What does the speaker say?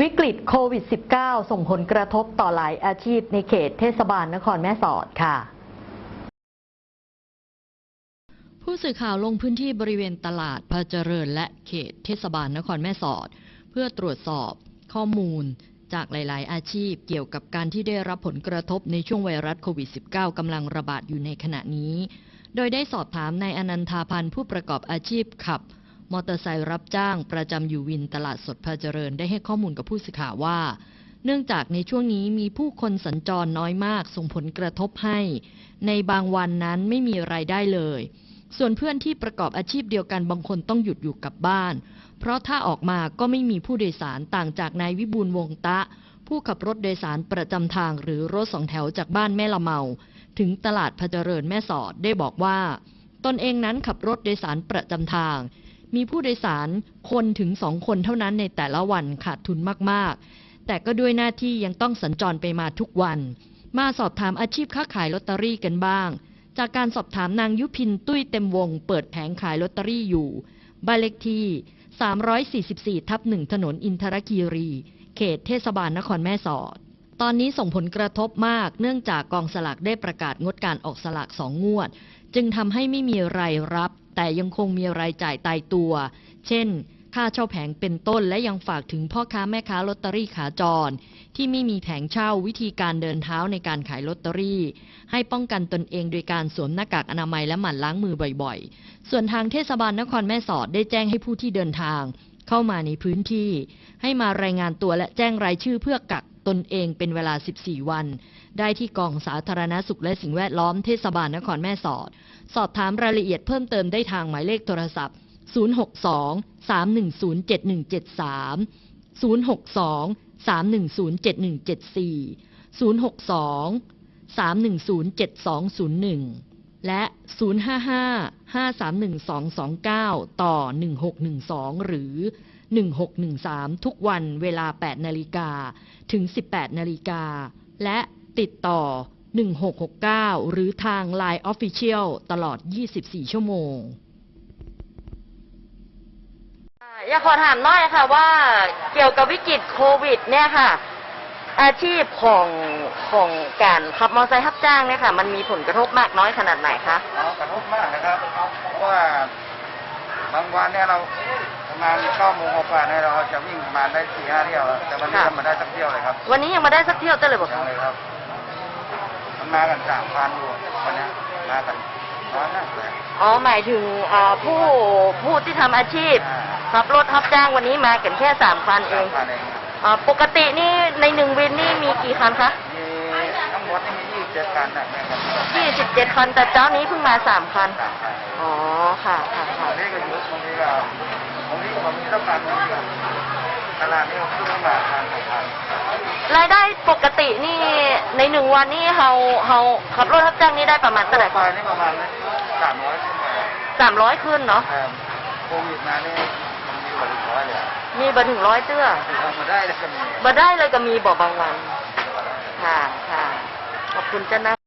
วิกฤตโควิด -19 ส่งผลกระทบต่อหลายอาชีพในเขตเทศบาลนครแม่สอดค่ะ ผู้สื่อข่าวลงพื้นที่บริเวณตลาดพระเจริญและเขตเทศบาลนครแม่สอด เพื่อตรวจสอบข้อมูลจากหลาย ๆ อาชีพเกี่ยวกับการที่ได้รับผลกระทบในช่วงไวรัสโควิด -19 กำลังระบาดอยู่ในขณะนี้ โดยได้สอบถามนายอนันทาพันธ์ผู้ประกอบอาชีพขับ มอเตอร์ไซค์รับจ้างประจำอยู่วินตลาดสดพระเจริญได้ให้ข้อมูลกับผู้สื่อข่าวว่า เนื่องจากในช่วงนี้มีผู้คนสัญจรน้อยมากส่งผลกระทบให้ ในบางวันนั้นไม่มีรายได้เลย ส่วนเพื่อนที่ประกอบอาชีพเดียวกันบางคนต้องหยุดอยู่กับบ้าน เพราะถ้าออกมาก็ไม่มีผู้โดยสารต่างจากนายวิบูลวงตะ ผู้ขับรถโดยสารประจำทางหรือรถสองแถวจากบ้านแม่ละเมา ถึงตลาดพระเจริญแม่สอดได้บอกว่า ตนเองนั้นขับรถโดยสารประจำทาง มีผู้โดยสารคนถึงสองคนเท่านั้นในแต่ละวันขาดทุนมากๆ แต่ก็ด้วยหน้าที่ยังต้องสัญจรไปมาทุกวัน มาสอบถามอาชีพค้าขายลอตเตอรี่กันบ้าง จากการสอบถามนางยุพินตุ้ยเต็มวง เปิดแผงขายลอตเตอรี่อยู่ บ้านเลขที่ 344 ทับหนึ่งถนนอินทรคีรี เขตเทศบาลนครแม่สอด ตอนนี้ส่งผลกระทบมาก เนื่องจากกองสลากได้ประกาศงดการออกสลากสองงวด จึงทำให้ไม่มีรายรับ แต่ยังคงมีรายจ่ายตายตัว เช่น ค่าเช่าแผงเป็นต้นและยังฝากถึงพ่อค้าแม่ค้าลอตเตอรี่ขาจร ที่ไม่มีแผงเช่าวิธีการเดินเท้าในการขายลอตเตอรี่ ให้ป้องกันตนเองโดยการสวมหน้ากากอนามัยและหมั่นล้างมือบ่อยๆ ส่วนทางเทศบาลนครแม่สอดได้แจ้งให้ผู้ที่เดินทาง เข้ามาในพื้นที่ ให้มารายงานตัวและแจ้งรายชื่อเพื่อกัก ตนเองเป็นเวลา 14 วัน ได้ที่กองสาธารณสุขและสิ่งแวดล้อมเทศบาลนครแม่สอด สอบถามรายละเอียดเพิ่มเติมได้ทางหมายเลขโทรศัพท์ 062 310 7173 062 310 7174 062 310 7201 และ 055 531 229 ต่อ 1612 หรือ 1613 ทุกวันเวลา 8 นาฬิกาถึง 18 นาฬิกา และติดต่อ 1669 หรือทาง Line Official ตลอด 24 ชั่วโมง อยากขอถามหน่อยค่ะว่าเกี่ยวกับวิกฤตโควิดเนี่ยค่ะ อาชีพของของการขับมอเตอร์ไซค์รับจ้างเนี่ยค่ะ มันมีผลกระทบมากน้อยขนาดไหนคะ อ๋อกระทบมากนะครับ เพราะว่าบางวันเนี่ยเรา ประมาณเก้าโมงกว่าเนี่ยเราจะวิ่งประมาณได้สี่ห้าเที่ยวแล้วแต่วันนี้ค่ะทำมาได้สักเที่ยวเลยครับวันนี้ยังมาได้สักเที่ยวเต้เลยบอกยังคะเลยครับมันมากันสามพันอยู่วันเนี้ยมากันน้อยมากเลยอ๋อหมายถึงอ่าผู้ผู้ที่ทำอาชีพอ่า ขับรถรับจ้างวันนี้มากันแค่สามคันเอสามงพันเอง อ่าปกตินี่ในหนึ่งวินนี่มีกี่คันคะมี ทั้งหมดนี่มียี่สิบเจ็ดคันนะแม่ครับยี่สิบเจ็ดคันแต่เจ้านี้เพิ่งมาสามคัน สามพันอ๋อ ค่ะ ค่ะค่ะบางทีก็เยอะบางทีก็บางทีก็ผมมีต้องการบางทีก็ตลาดนี้ก็ขึ้นมาพันสองพันรายได้ปกตินี่ในหนึ่งวันนี่เราเราขับรถรับจ้างนี่ได้ประมาณเท่าไหร่ไฟนี่ประมาณสามร้อยขึ้นไปสามร้อยขึ้นเนาะ แต่โควิดมานี่มันมีกว่าร้อยเลยอะมีบัถึงร้อยเตื้อเอามาได้แล้วก็มีมาได้เลยก็มีบอกบางวัน ค่ะ ค่ะ ขอบคุณเจ้านะ